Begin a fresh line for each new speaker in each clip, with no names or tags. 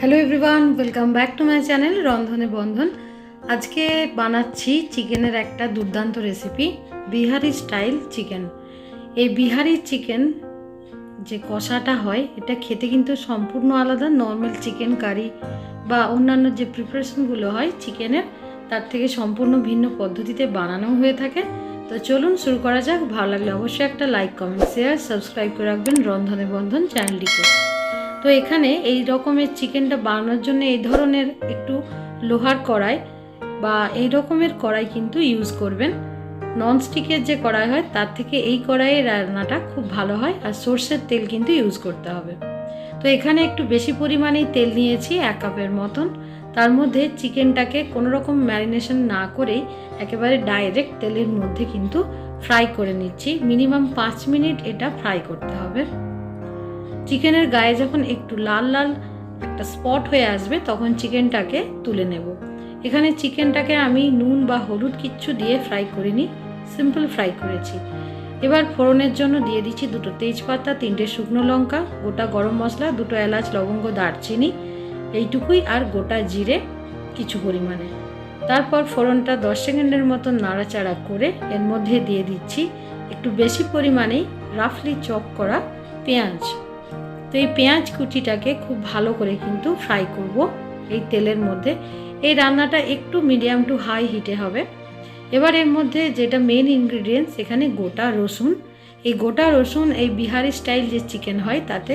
Hello everyone welcome back to my channel Rondhone Bondhon আজকে বানাচ্ছি চিকেনের একটা দুর্দান্ত রেসিপি বিহারি স্টাইল চিকেন এই বিহারি চিকেন যে কষাটা হয়, এটা খেতে কিন্তু সম্পূর্ণ আলাদা নর্মাল চিকেন কারি বা অন্যান্য যে প্রিপারেশনগুলো হয় চিকেনের তার থেকে সম্পূর্ণ ভিন্ন পদ্ধতিতে বানানো হয়ে থাকে। তো চলুন শুরু করা যাক, ভালো লাগলে অবশ্যই একটা লাইক কমেন্ট শেয়ার সাবস্ক্রাইব করে রাখবেন রন্ধনে বন্ধন চ্যানেলটিকে তো এখানে এই রকমের চিকেনটা বানানোর জন্য এই ধরনের একটু লোহার কড়াই বা এই রকমের কড়াই কিন্তু ইউজ করবেন। ননস্টিকের যে কড়াই হয়, তার থেকে এই কড়াইয়ের রান্নাটা খুব ভালো হয় আর সর্ষের তেল কিন্তু ইউজ করতে হবে। তো এখানে একটু বেশি পরিমাণেই তেল নিয়েছি, এক কাপের মতন। তার মধ্যে চিকেনটাকে কোনো রকম ম্যারিনেশন না করেই একেবারে ডাইরেক্ট তেলের মধ্যে কিন্তু ফ্রাই করে নিচ্ছি। মিনিমাম পাঁচ মিনিট এটা ফ্রাই করতে হবে। চিকেনের গায়ে যখন একটু লাল লাল একটা স্পট হয়ে আসবে, তখন চিকেনটাকে তুলে নেব। এখানে চিকেনটাকে আমি নুন বা হলুদ কিচ্ছু দিয়ে ফ্রাই করিনি সিম্পল ফ্রাই করেছি। এবার ফোড়নের জন্য দিয়ে দিচ্ছি দুটো তেজপাতা, তিনটে শুকনো লঙ্কা, গোটা গরম মশলা, দুটো এলাচ, লবঙ্গ, দারচিনি, এইটুকুই আর গোটা জিরে কিছু পরিমাণে। তারপর ফোড়নটা দশ সেকেন্ডের মতন নাড়াচাড়া করে এর মধ্যে দিয়ে দিচ্ছি একটু বেশি পরিমাণেই রাফলি চপ করা পেঁয়াজ। তো এই পেঁয়াজ কুচিটাকে খুব ভালো করে কিন্তু ফ্রাই করব এই তেলের মধ্যে। এই রান্নাটা একটু মিডিয়াম টু হাই হিটে হবে। এবার এর মধ্যে যেটা মেন ইনগ্রিডিয়েন্টস, এখানে গোটা রসুন। এই গোটা রসুন এই বিহারি স্টাইল যে চিকেন হয়, তাতে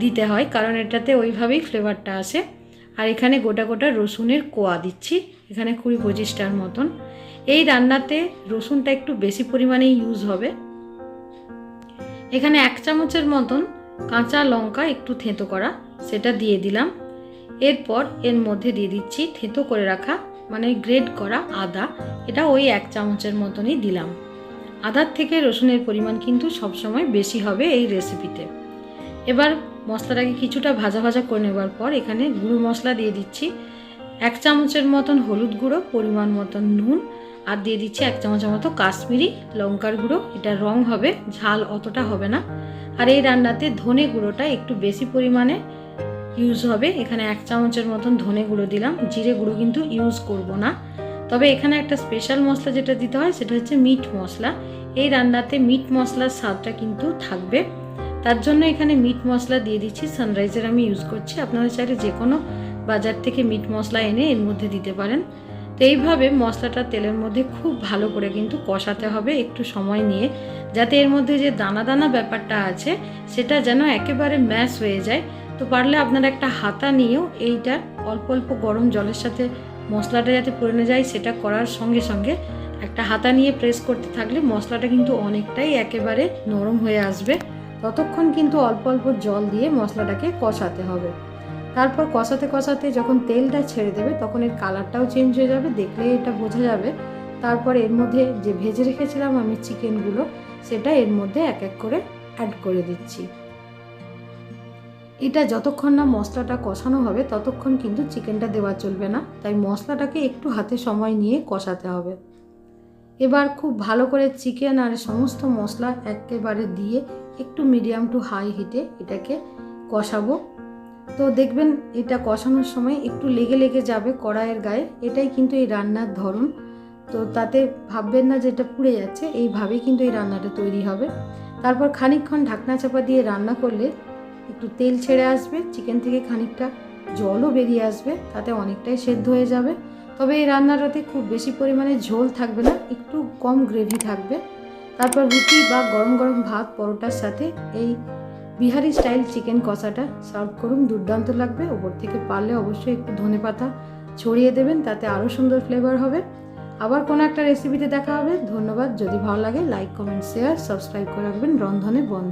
দিতে হয়, কারণ এটাতে ওইভাবেই ফ্লেভারটা আসে। আর এখানে গোটা গোটা রসুনের কোয়া দিচ্ছি, এখানে কুড়ি পঁচিশটার মতন। এই রান্নাতে রসুনটা একটু বেশি পরিমাণে ইউজ হবে। এখানে এক চামচের মতন কাঁচা লঙ্কা একটু থেঁতো করা, সেটা দিয়ে দিলাম। এরপর এর মধ্যে দিয়ে দিচ্ছি থেঁতো করে রাখা মানে গ্রেড করা আদা। এটা ওই এক চামচের মতনই দিলাম। আদার থেকে রসুনের পরিমাণ কিন্তু সবসময় বেশি হবে এই রেসিপিতে এবার মশলাটাকে কিছুটা ভাজা ভাজা করে নেবার পর এখানে গুঁড়ো মশলা দিয়ে দিচ্ছি। এক চামচের মতন হলুদ গুঁড়ো, পরিমাণ মতন নুন, আর দিয়ে দিচ্ছি এক চামচের মতো কাশ্মীরি লঙ্কার গুঁড়ো। এটা রং হবে, ঝাল অতটা হবে না। আর এই রান্নাতে ধনে গুঁড়োটা একটু বেশি পরিমাণে ইউজ হবে। এখানে এক চামচের মতন ধনে গুঁড়ো দিলাম। জিরে গুঁড়ো কিন্তু ইউজ করব না। তবে এখানে একটা স্পেশাল মশলা যেটা দিতে হয়, সেটা হচ্ছে মিট মশলা। এই রান্নাতে মিট মশলার স্বাদটা কিন্তু থাকবে। তার জন্য এখানে মিট মশলা দিয়ে দিচ্ছি। সানরাইজের আমি ইউজ করছি। আপনারা চাইলে যে কোনো বাজার থেকে মিট মশলা এনে এর মধ্যে দিতে পারেন। এইভাবে মশলাটা তেলের মধ্যে খুব ভালো করে কিন্তু কষাতে হবে একটু সময় নিয়ে, যাতে এর মধ্যে যে দানা দানা ব্যাপারটা আছে সেটা যেন একেবারে ম্যাশ হয়ে যায়। তো পারলে আপনারা একটা হাতা নিয়েও এইটা অল্প অল্প গরম জলের সাথে মশলাটা যাতে পড়ে যায় সেটা করার সঙ্গে সঙ্গে একটা হাতা নিয়ে প্রেস করতে থাকলে মশলাটা কিন্তু অনেকটাই একেবারে নরম হয়ে আসবে। ততক্ষণ কিন্তু অল্প অল্প জল দিয়ে মশলাটাকে কষাতে হবে। তারপর কষাতে কষাতে যখন তেলটা ছেড়ে দেবে, তখন এর কালারটাও চেঞ্জ হয়ে যাবে দেখলে এটা বোঝা যাবে। তারপর এর মধ্যে যে ভেজে রেখেছিলাম আমি চিকেনগুলো সেটা এর মধ্যে এক এক করে অ্যাড করে দিচ্ছি। এটা যতক্ষণ না মশলাটা কষানো হবে, ততক্ষণ কিন্তু চিকেনটা দেওয়া চলবে না। তাই মশলাটাকে একটু হাতে সময় নিয়ে কষাতে হবে। এবার খুব ভালো করে চিকেন আর সমস্ত মশলা একেবারে দিয়ে একটু মিডিয়াম টু হাই হিটে এটাকে কষাবো। তো দেখবেন এটা কষানোর সময় একটু লেগে লেগে যাবে কড়াইয়ের গায়ে। এটাই কিন্তু এই রান্নার ধরন। তো তাতে ভাববেন না যে এটা পুড়ে যাচ্ছে, এইভাবেই কিন্তু এই রান্নাটা তৈরি হবে। তারপর খানিকক্ষণ ঢাকনা চাপা দিয়ে রান্না করলে একটু তেল ছেড়ে আসবে, চিকেন থেকে খানিকটা জলও বেরিয়ে আসবে, তাতে অনেকটাই সেদ্ধ হয়ে যাবে। তবে এই রান্নাটাতে খুব বেশি পরিমাণে ঝোল থাকবে না, একটু কম গ্রেভি থাকবে। তারপর রুটি বা গরম গরম ভাত পরোটার সাথে এই বিহারি স্টাইল চিকেন কষাটা সার্ভ করুন, দুর্দান্ত লাগবে। ওপর থেকে পারলে অবশ্যই একটু ধনে পাতা ছড়িয়ে দেবেন, তাতে আরও সুন্দর ফ্লেভার হবে। আবার কোনো একটা রেসিপিতে দেখা হবে। ধন্যবাদ। যদি ভালো লাগে লাইক কমেন্ট শেয়ার সাবস্ক্রাইব করে রাখবেন। রন্ধনে বন্ধ।